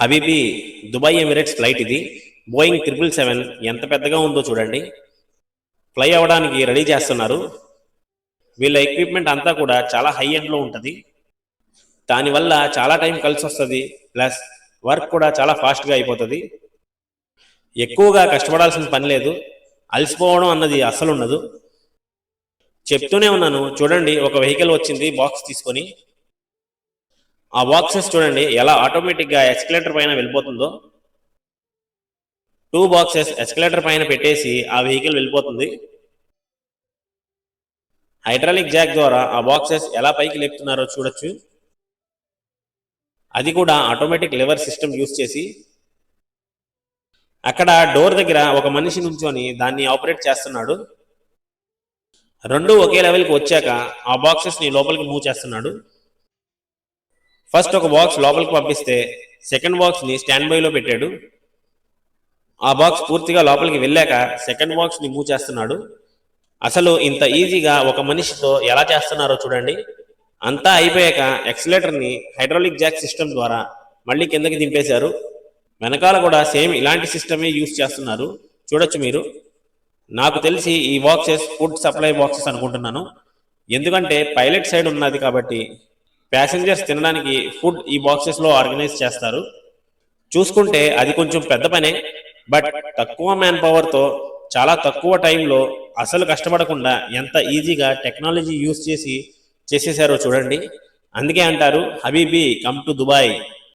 Habibi Dubai Emirates flight ఇది. Boeing triple seven ఎంత పెద్దగా ఉందో చూడండి. ఫ్లై అవ్వడానికి రెడీ చేస్తున్నారు. వీళ్ళ ఎక్విప్మెంట్ అంతా కూడా చాలా హై ఎండ్లో ఉంటుంది. దానివల్ల చాలా టైం కలిసి వస్తుంది. ప్లస్ వర్క్ కూడా చాలా ఫాస్ట్గా అయిపోతుంది. ఎక్కువగా కష్టపడాల్సిన పని లేదు. అలసిపోవడం అన్నది అస్సలు ఉండదు. చెప్తూనే ఉన్నాను. చూడండి ఒక వెహికల్ వచ్చింది బాక్స్ తీసుకొని. ఆ బాక్సెస్ చూడండి ఎలా ఆటోమేటిక్గా ఎస్కలేటర్ పైన వెళ్ళిపోతుందో. టూ బాక్సెస్ ఎస్కలేటర్ పైన పెట్టేసి ఆ వెహికల్ వెళ్ళిపోతుంది. హైడ్రాలిక్ జాక్ ద్వారా ఆ బాక్సెస్ ఎలా పైకి లేపుతున్నారో చూడొచ్చు. అది కూడా ఆటోమేటిక్ లివర్ సిస్టమ్ యూస్ చేసి అక్కడ డోర్ దగ్గర ఒక మనిషి నుంచొని దాన్ని ఆపరేట్ చేస్తున్నాడు. రెండు ఒకే లెవెల్కి వచ్చాక ఆ బాక్సెస్ని లోపలికి మూవ్ చేస్తున్నాడు. ఫస్ట్ ఒక బాక్స్ లోపలికి పంపిస్తే సెకండ్ బాక్స్ని స్టాండ్ బైలో పెట్టాడు. ఆ బాక్స్ పూర్తిగా లోపలికి వెళ్ళాక సెకండ్ బాక్స్ని మూవ్ చేస్తున్నాడు. అసలు ఇంత ఈజీగా ఒక మనిషితో ఎలా చేస్తున్నారో చూడండి. అంతా అయిపోయాక ఎక్సలేటర్ని హైడ్రాలిక్ జాక్ సిస్టమ్ ద్వారా మళ్ళీ కిందకి దింపేశారు. వెనకాల కూడా సేమ్ ఇలాంటి సిస్టమే యూస్ చేస్తున్నారు. చూడొచ్చు మీరు. నాకు తెలిసి ఈ బాక్సెస్ ఫుడ్ సప్లై బాక్సెస్ అనుకుంటున్నాను. ఎందుకంటే పైలట్ సైడ్ ఉన్నది కాబట్టి ప్యాసింజర్స్ తినడానికి ఫుడ్ ఈ బాక్సెస్లో ఆర్గనైజ్ చేస్తారు. చూసుకుంటే అది కొంచెం పెద్ద పనే బట్ తక్కువ మ్యాన్ పవర్తో చాలా తక్కువ టైంలో అసలు కష్టపడకుండా ఎంత ఈజీగా టెక్నాలజీ యూస్ చేసి చేసేసారో చూడండి. అందుకే అంటారు హబీబీ కమ్ టు దుబాయ్